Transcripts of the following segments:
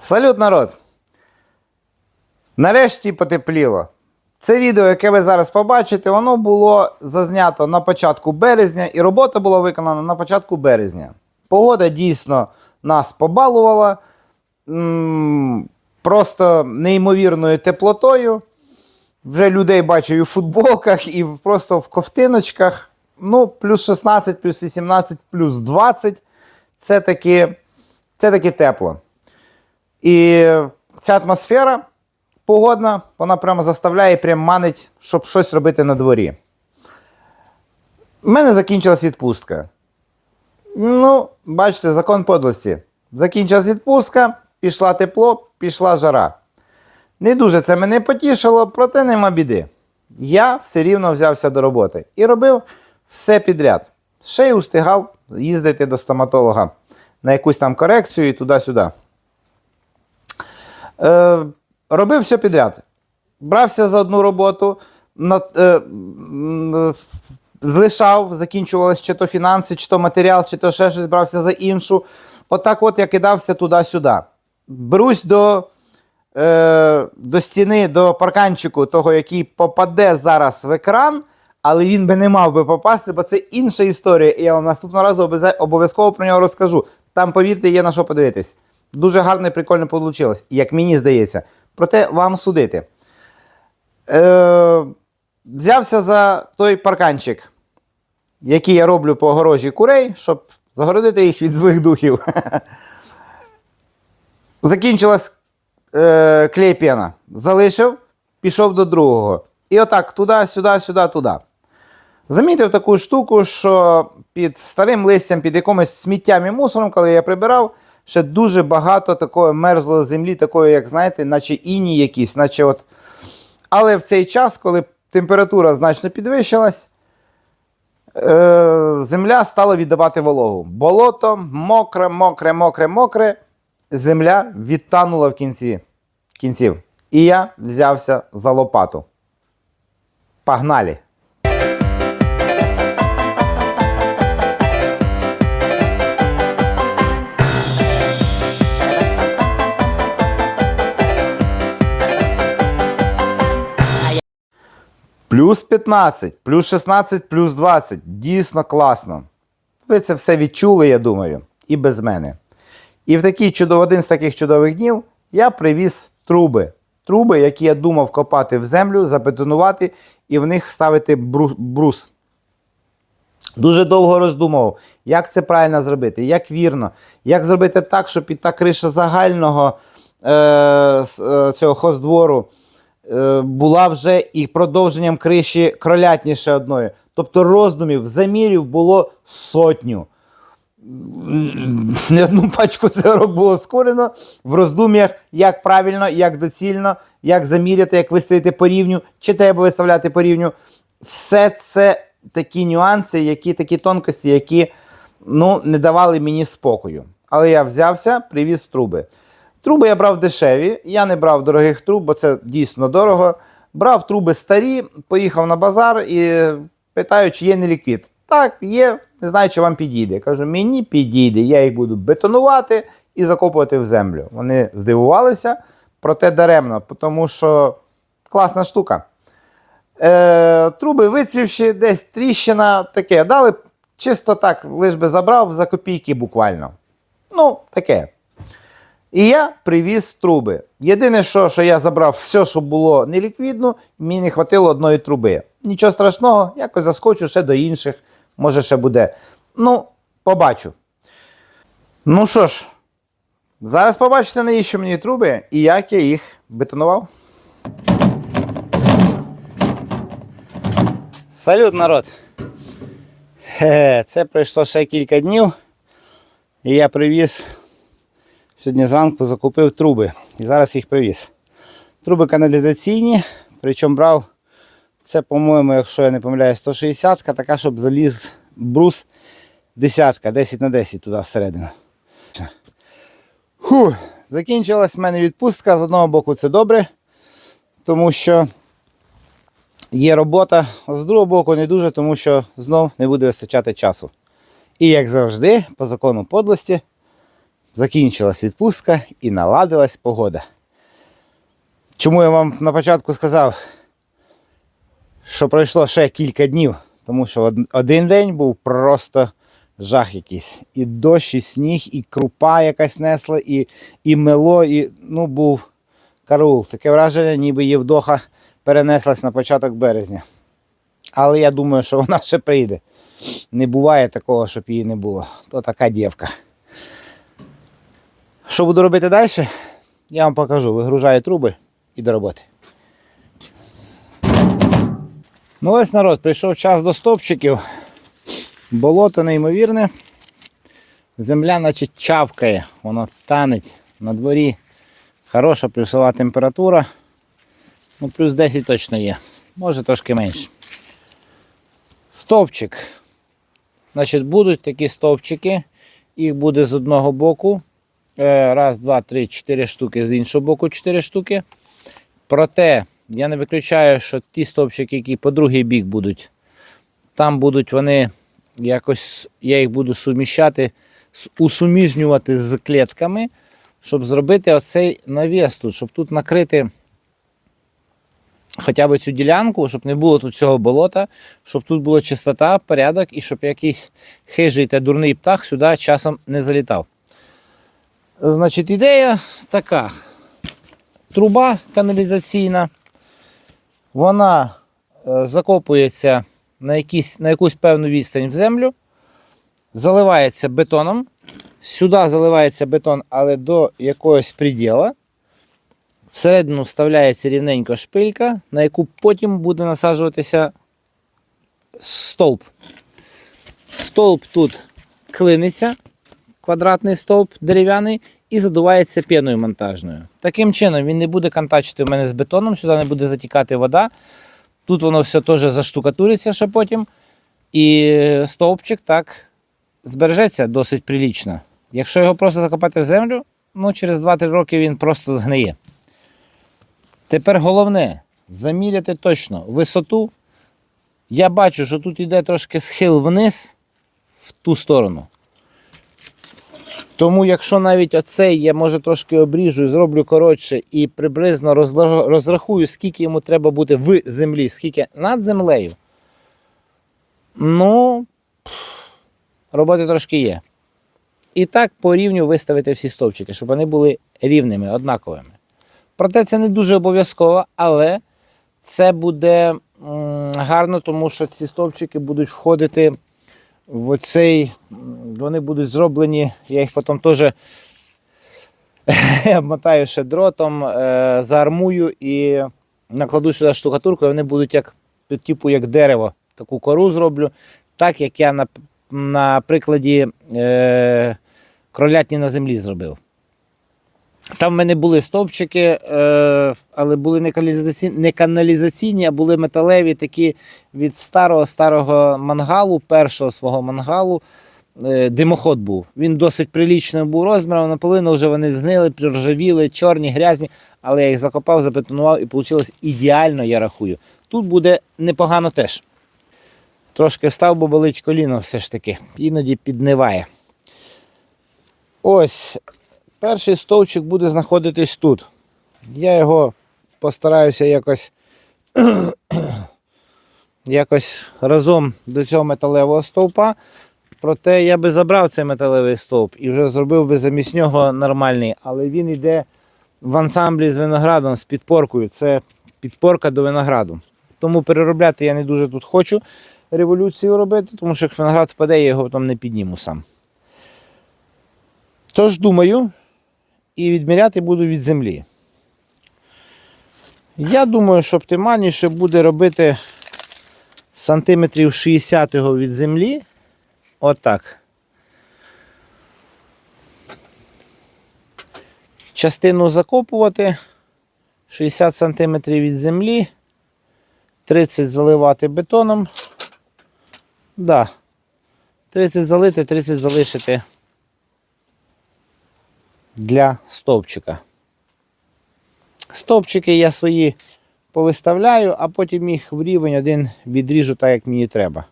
Салют, народ! Нарешті потепліло. Це відео, яке ви зараз побачите, воно було зазнято на початку березня, і робота була виконана на початку березня. Погода дійсно нас побалувала просто неймовірною теплотою. Вже людей бачу і в футболках, і просто в ковтиночках. Ну, плюс 16, плюс 18, плюс 20. Це таки, це таки тепло. І ця атмосфера погодна, вона прямо заставляє, прям манить, щоб щось робити на дворі. У мене закінчилась відпустка. Ну, бачите, закон подлості. Закінчилась відпустка, пішла тепло, пішла жара. Не дуже це мене потішило, проте нема біди. Я все рівно взявся до роботи і робив все підряд. Ще й устигав їздити до стоматолога на якусь там корекцію і туди-сюди. Е, робив все підряд. Брався за одну роботу, на, е, м, лишав, закінчувалось чи то фінанси, чи то матеріал, чи то ще щось брався за іншу. Отак от я кидався туди-сюди. Берусь до, е, до стіни, до парканчику, того, який попаде зараз в екран, але він би не мав би попасти, бо це інша історія. І я вам наступного разу обов'язково про нього розкажу. Там, повірте, є на що подивитись. Дуже гарно і прикольно вийшло, як мені здається. Проте вам судити. Е, взявся за той парканчик, який я роблю по огорожі курей, щоб загородити їх від злих духів. Закінчилась е, клей пена. Залишив, пішов до другого. І отак, туди, сюди, сюди, туди. Замітив таку штуку, що під старим листям, під якимось сміттям і мусором, коли я прибирав, ще дуже багато такої мерзлої землі, такої, як знаєте, наче іні якісь, наче от. Але в цей час, коли температура значно підвищилась, е, земля стала віддавати вологу. Болото мокре, мокре, мокре, мокре. Земля відтанула в кінці кінців. І я взявся за лопату. Погнали! Плюс 15, плюс 16, плюс 20. Дійсно класно. Ви це все відчули, я думаю, і без мене. І в такий чудов, один з таких чудових днів я привіз труби. Труби, які я думав копати в землю, забетонувати і в них ставити брус. Дуже довго роздумував, як це правильно зробити, як вірно, як зробити так, щоб і та криша загального е, е, цього хоздвору була вже і продовженням криші кролятніше одної. Тобто роздумів, замірів було сотню. Не одну пачку цигарок було скорено в роздум'ях, як правильно, як доцільно, як заміряти, як виставити по рівню, чи треба виставляти по рівню. Все це такі нюанси, які такі тонкості, які ну, не давали мені спокою. Але я взявся, привіз труби. Труби я брав дешеві, я не брав дорогих труб, бо це дійсно дорого. Брав труби старі, поїхав на базар і питаю, чи є неліквід. Так, є, не знаю, чи вам підійде. Кажу, мені підійде, я їх буду бетонувати і закопувати в землю. Вони здивувалися, проте даремно, тому що класна штука. Е, труби вицвівші, десь тріщина, таке. Дали чисто так, лиш би забрав за копійки буквально. Ну, таке. І я привіз труби. Єдине, що, що я забрав все, що було неліквідно, мені не хватило одної труби. Нічого страшного, якось заскочу ще до інших, може ще буде. Ну, побачу. Ну що ж, зараз побачите, навіщо мені труби і як я їх бетонував. Салют, народ! Це пройшло ще кілька днів. І я привіз Сьогодні зранку закупив труби і зараз їх привіз. Труби каналізаційні, причому брав це, по-моєму, якщо я не помиляюсь, 160 така, щоб заліз брус десятка, 10 на 10 туди всередину. Фу, закінчилась в мене відпустка. З одного боку це добре, тому що є робота, а з другого боку не дуже, тому що знов не буде вистачати часу. І як завжди, по закону подлості, закінчилась відпустка і наладилась погода. Чому я вам на початку сказав, що пройшло ще кілька днів, тому що один день був просто жах якийсь. І дощ, і сніг, і крупа якась несла, і, і мело, і ну, був караул. Таке враження, ніби Євдоха перенеслась на початок березня. Але я думаю, що вона ще прийде. Не буває такого, щоб її не було. То така дівка. Що буду робити далі? Я вам покажу. Вигружаю труби і до роботи. Ну ось народ, прийшов час до стопчиків. Болото неймовірне. Земля наче чавкає, воно танеть на дворі. Хороша плюсова температура. Ну, плюс 10 точно є. Може трошки менше. Стовпчик. Значить, будуть такі стовпчики. Їх буде з одного боку. Е, Раз, два, три, чотири штуки, з іншого боку 4 штуки. Проте я не виключаю, що ті стовпчики, які по другий бік будуть, там будуть вони якось, я їх буду суміщати, усуміжнювати з клетками, щоб зробити оцей навіс тут, щоб тут накрити хоча б цю ділянку, щоб не було тут цього болота, щоб тут була чистота, порядок і щоб якийсь хижий та дурний птах сюди часом не залітав. Значить, ідея така. Труба каналізаційна, вона е, закопується на, якісь, на якусь певну відстань в землю, заливається бетоном. Сюди заливається бетон, але до якогось приділа. Всередину вставляється рівненько шпилька, на яку потім буде насаджуватися стовп. Стовп тут клиниться, квадратний стовп дерев'яний, і задувається піною монтажною. Таким чином він не буде контачити у мене з бетоном, сюди не буде затікати вода. Тут воно все теж заштукатуриться ще потім. І стовпчик так збережеться досить прилічно. Якщо його просто закопати в землю, ну через 2-3 роки він просто згниє. Тепер головне заміряти точно висоту. Я бачу, що тут йде трошки схил вниз в ту сторону. Тому, якщо навіть оцей я може трошки обріжу зроблю коротше і приблизно розрахую, скільки йому треба бути в землі, скільки над землею, ну, роботи трошки є. І так по рівню виставити всі стовпчики, щоб вони були рівними, однаковими. Проте це не дуже обов'язково, але це буде гарно, тому що ці стовпчики будуть входити в оцей, вони будуть зроблені, я їх потім теж обмотаю ще дротом, е, заармую і накладу сюди штукатурку, і вони будуть як, під типу як дерево. Таку кору зроблю, так як я на, на прикладі е, кролятні на землі зробив. Там в мене були стовпчики, е, але були не каналізаційні, а були металеві такі від старого старого мангалу, першого свого мангалу. Е, димоход був. Він досить прилічним був розміром, наполовину вже вони згнили, приржавіли, чорні, грязні, але я їх закопав, забетонував і вийшло ідеально, я рахую. Тут буде непогано теж. Трошки встав, бо болить коліно все ж таки. Іноді підниває. Ось перший стовчик буде знаходитись тут. Я його постараюся якось, якось разом до цього металевого стовпа. Проте я би забрав цей металевий стовп і вже зробив би замість нього нормальний, але він йде в ансамблі з виноградом, з підпоркою. Це підпорка до винограду. Тому переробляти я не дуже тут хочу революцію робити, тому що як виноград впаде, я його потім не підніму сам. Тож думаю, і відміряти буду від землі. Я думаю, що оптимальніше буде робити сантиметрів 60 його від землі. Отак. Частину закопувати 60 см від землі, 30 заливати бетоном. Да. 30 залити, 30 залишити для стовпчика. Стовпчики я свої повиставляю, а потім їх в рівень один відріжу так, як мені треба.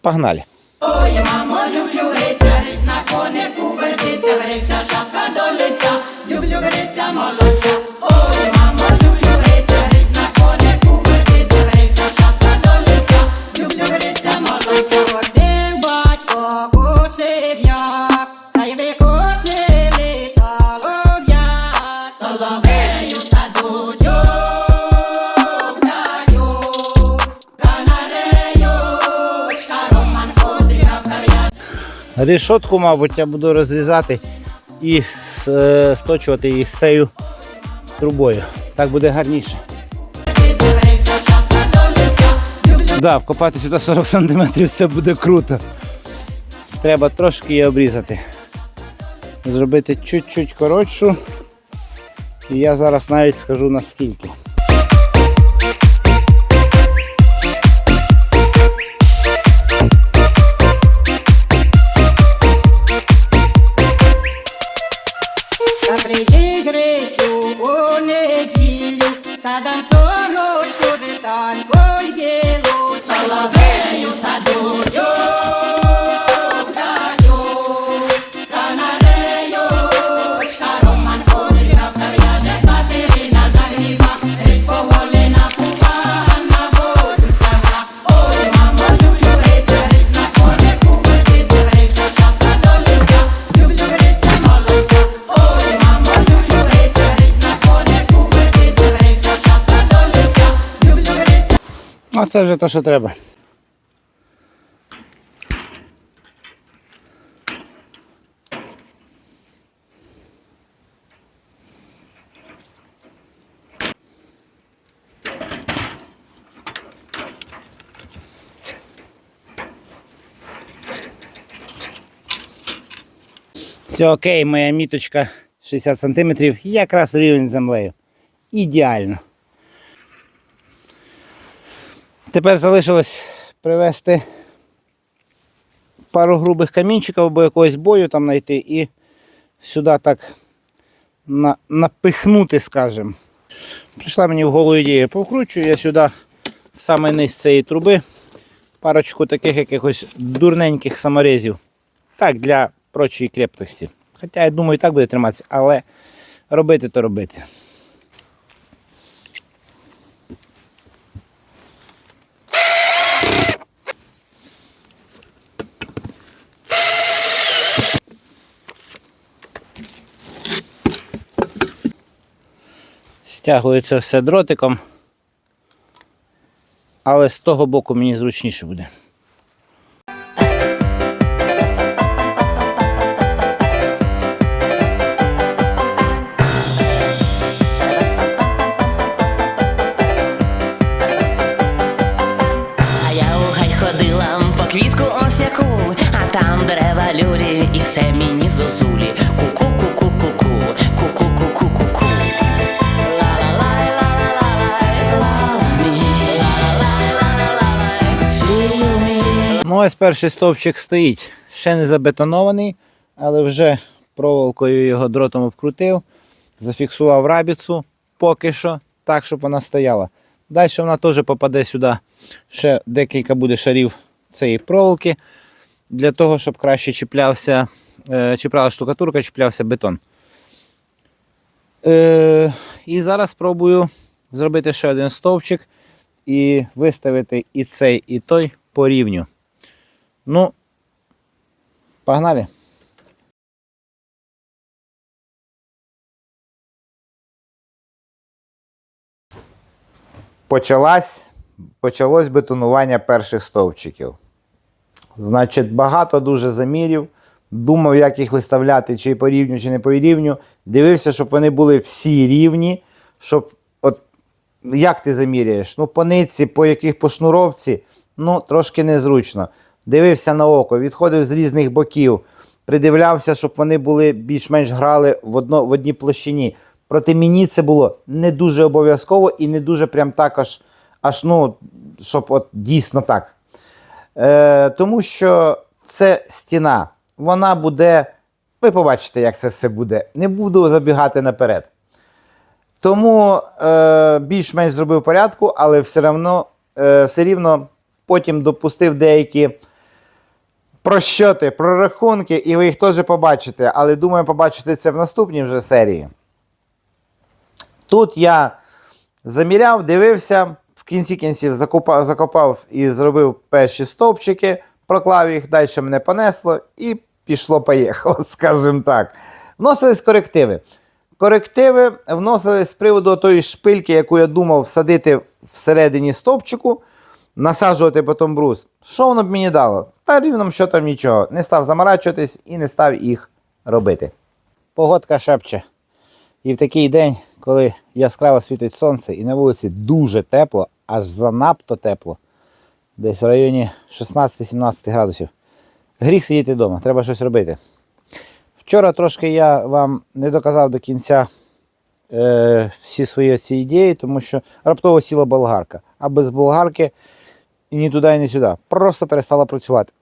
Погнали! Ой, мамо, люблю гриця, різна конику гриця, гриця, шапка до лиця, люблю гриця, молодця. Решотку, мабуть, я буду розрізати і е, сточувати її з цією трубою. Так буде гарніше. Да, вкопати сюди 40 см це буде круто. Треба трошки її обрізати. Зробити чуть-чуть коротшу. І я зараз навіть скажу наскільки. А це вже те, що треба. Все окей, моя міточка 60 см, якраз рівень з землею. Ідеально. Тепер залишилось привезти пару грубих камінчиків або якогось бою там знайти і сюди так на, напихнути, скажімо. Прийшла мені в голову ідея, повкручую я сюди в самий низ цієї труби парочку таких якихось дурненьких саморезів. Так, для прочої крепкості. Хоча, я думаю, і так буде триматися, але робити то робити. Стягую все дротиком. Але з того боку мені зручніше буде. Перший стовпчик стоїть. Ще не забетонований, але вже проволокою його дротом обкрутив, зафіксував рабіцу поки що, так, щоб вона стояла. Далі вона теж попаде сюди. Ще декілька буде шарів цієї проволоки, для того, щоб краще чіплявся, е, чіпляла штукатурка, чіплявся бетон. Е, і зараз спробую зробити ще один стовпчик і виставити і цей, і той по рівню. Ну, погнали. Почалась, почалось бетонування перших стовпчиків. Значить, багато дуже замірів. Думав, як їх виставляти, чи по рівню, чи не по рівню. Дивився, щоб вони були всі рівні. Щоб, от, як ти заміряєш? Ну, по нитці, по яких по шнуровці, ну, трошки незручно. Дивився на око, відходив з різних боків, придивлявся, щоб вони були більш-менш грали в, одно, в одній площині. Проте мені це було не дуже обов'язково і не дуже прям так аж, аж ну, щоб от дійсно так. Е, тому що це стіна. Вона буде. Ви побачите, як це все буде. Не буду забігати наперед. Тому е, більш-менш зробив порядку, але все, равно, е, все рівно потім допустив деякі про щоти, про рахунки, і ви їх теж побачите, але думаю, побачите це в наступній вже серії. Тут я заміряв, дивився, в кінці кінців закопав, закопав і зробив перші стовпчики, проклав їх, далі мене понесло і пішло-поїхало, скажімо так. Вносились корективи. Корективи вносились з приводу тої шпильки, яку я думав всадити всередині стовпчику, насаджувати потім брус. Що воно б мені дало? Та рівном що там нічого. Не став заморачуватись і не став їх робити. Погодка шепче. І в такий день, коли яскраво світить сонце і на вулиці дуже тепло, аж занадто тепло, десь в районі 16-17 градусів. Гріх сидіти вдома, треба щось робити. Вчора трошки я вам не доказав до кінця е, всі свої ці ідеї, тому що раптово сіла болгарка. А без болгарки і ні туди, і ні сюди. Просто перестала працювати.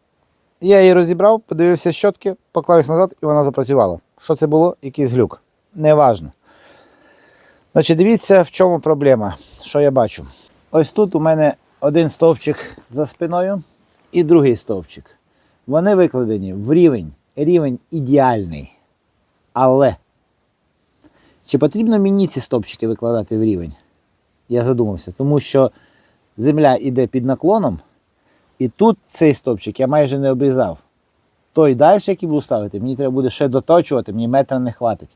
Я її розібрав, подивився щотки, поклав їх назад і вона запрацювала. Що це було? Якийсь глюк. Неважно. Значить, дивіться, в чому проблема. Що я бачу. Ось тут у мене один стовпчик за спиною і другий стовпчик. Вони викладені в рівень. Рівень ідеальний. Але чи потрібно мені ці стовпчики викладати в рівень? Я задумався, тому що земля йде під наклоном, і тут цей стовпчик я майже не обрізав. Той далі, який буду ставити, мені треба буде ще доточувати, мені метра не хватить.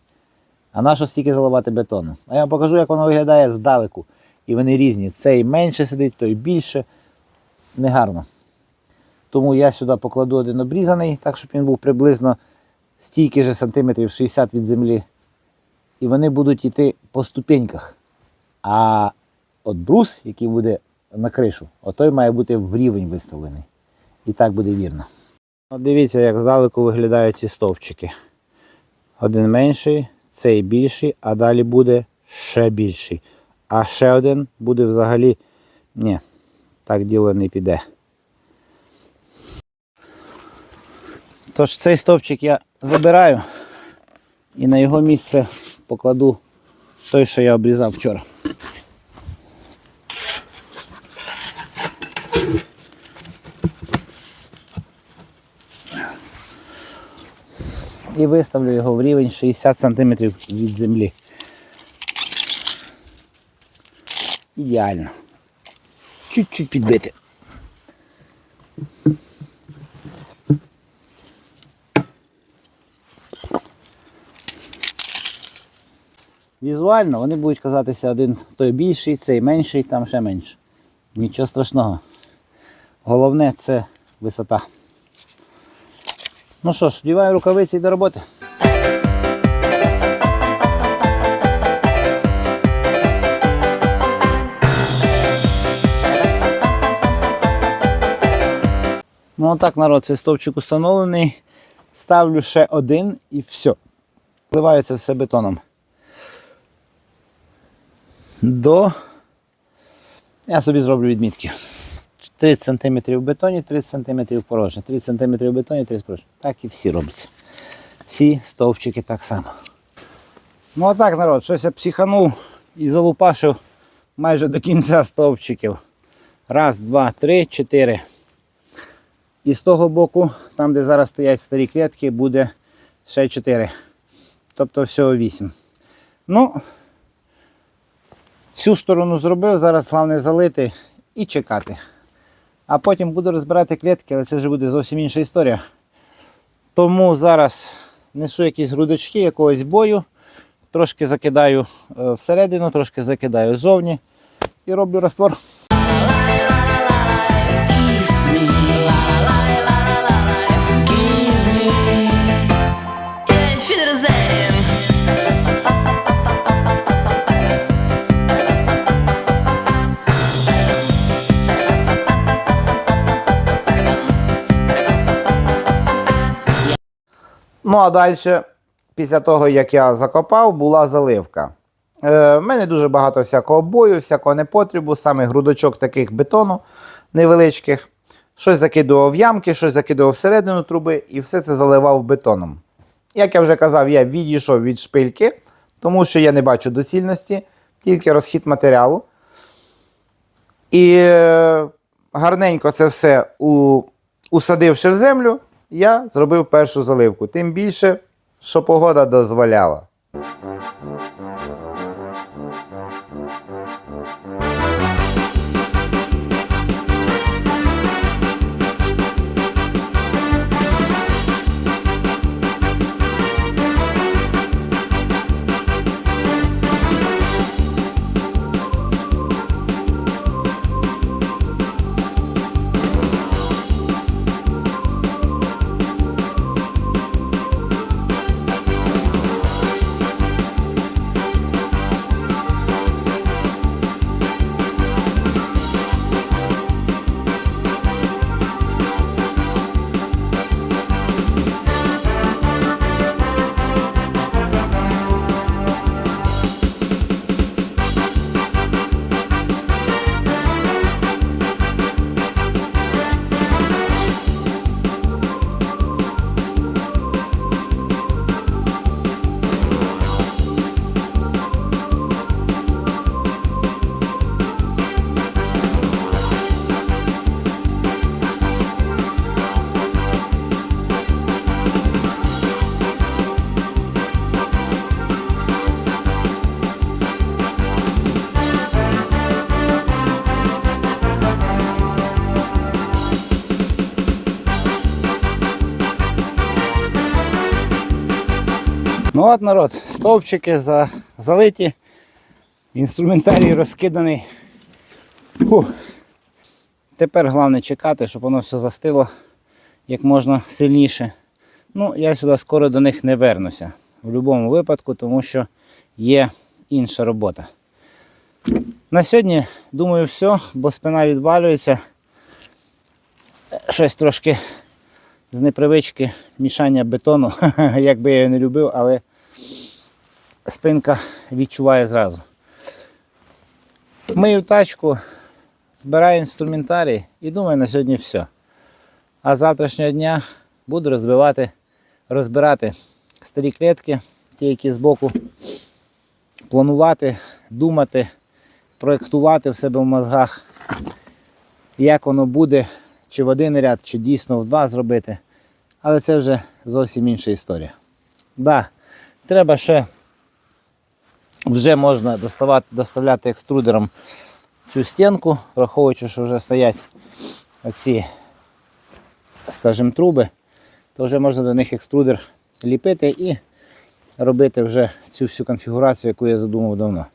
А на що стільки заливати бетону? А я вам покажу, як воно виглядає здалеку. І вони різні. Цей менше сидить, той більше. Негарно. Тому я сюди покладу один обрізаний, так щоб він був приблизно стільки же сантиметрів 60 від землі. І вони будуть йти по ступеньках. А от брус, який буде на кришу, отой має бути в рівень виставлений. І так буде вірно. От дивіться, як здалеку виглядають ці стовпчики. Один менший, цей більший, а далі буде ще більший. А ще один буде взагалі. Ні, так діло не піде. Тож цей стовпчик я забираю і на його місце покладу той, що я обрізав вчора. І виставлю його в рівень 60 см від землі. Ідеально. Чуть-чуть підбити. Візуально вони будуть казатися один той більший, цей менший, там ще менше. Нічого страшного. Головне це висота. Ну що ж, вдіваю рукавиці і до роботи. Ну отак, народ, цей стовпчик установлений. Ставлю ще один і все. Вливаю це все бетоном. До. Я собі зроблю відмітки. 30 см в бетоні, 30 см порожнє. 30 см в бетоні, 30 порожнє. Так і всі робляться. Всі стовпчики так само. Ну а так, народ, щось я психанув і залупашив майже до кінця стовпчиків. Раз, два, три, чотири. І з того боку, там де зараз стоять старі клітки, буде ще 4. Тобто всього 8. Ну, цю сторону зробив, зараз головне залити і чекати. А потім буду розбирати клітки, але це вже буде зовсім інша історія. Тому зараз несу якісь грудочки якогось бою, трошки закидаю е, всередину, трошки закидаю ззовні і роблю раствор. Kiss me, Ну а далі, після того, як я закопав, була заливка. Е, в мене дуже багато всякого бою, всякого непотребу, саме грудочок таких бетону невеличких. Щось закидував в ямки, щось закидував всередину труби і все це заливав бетоном. Як я вже казав, я відійшов від шпильки, тому що я не бачу доцільності, тільки розхід матеріалу. І е, гарненько це все у, усадивши в землю, я зробив першу заливку. Тим більше, що погода дозволяла. Ну от народ, стовпчики за, залиті, інструментарій розкиданий. Фух. Тепер головне чекати, щоб воно все застило як можна сильніше. Ну, я сюди скоро до них не вернуся. В будь-якому випадку, тому що є інша робота. На сьогодні, думаю, все, бо спина відвалюється. Щось трошки з непривички мішання бетону, як би я його не любив, але спинка відчуває зразу. Мию тачку, збираю інструментарій і думаю на сьогодні все. А завтрашнього дня буду розбивати, розбирати старі клітки, ті, які збоку, планувати, думати, проєктувати в себе в мозгах, як воно буде, чи в один ряд, чи дійсно в два зробити. Але це вже зовсім інша історія. Да, треба ще вже можна доставати, доставляти екструдером цю стінку, враховуючи, що вже стоять оці, скажімо, труби, то вже можна до них екструдер ліпити і робити вже цю всю конфігурацію, яку я задумав давно.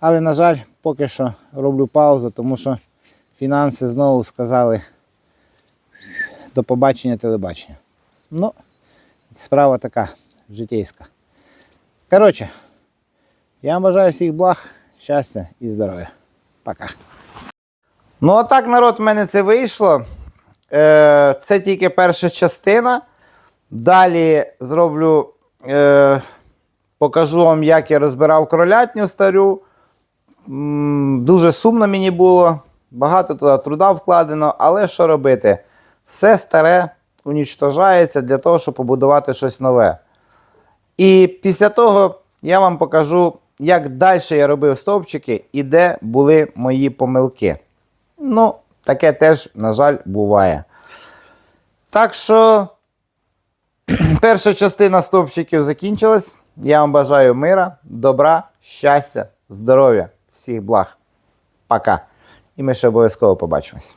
Але, на жаль, поки що роблю паузу, тому що фінанси знову сказали до побачення телебачення. Ну, справа така житейська. Коротше, я вам бажаю всіх благ, щастя і здоров'я. Пока. Ну, а так, народ, в мене це вийшло. Е, це тільки перша частина. Далі зроблю, е, покажу вам, як я розбирав кролятню старю. Дуже сумно мені було. Багато туди труда вкладено, але що робити? Все старе унічтожається для того, щоб побудувати щось нове. І після того я вам покажу, як далі я робив стовпчики і де були мої помилки. Ну, таке теж, на жаль, буває. Так що, перша частина стовпчиків закінчилась. Я вам бажаю мира, добра, щастя, здоров'я, всіх благ. Пока. І ми ще обов'язково побачимось.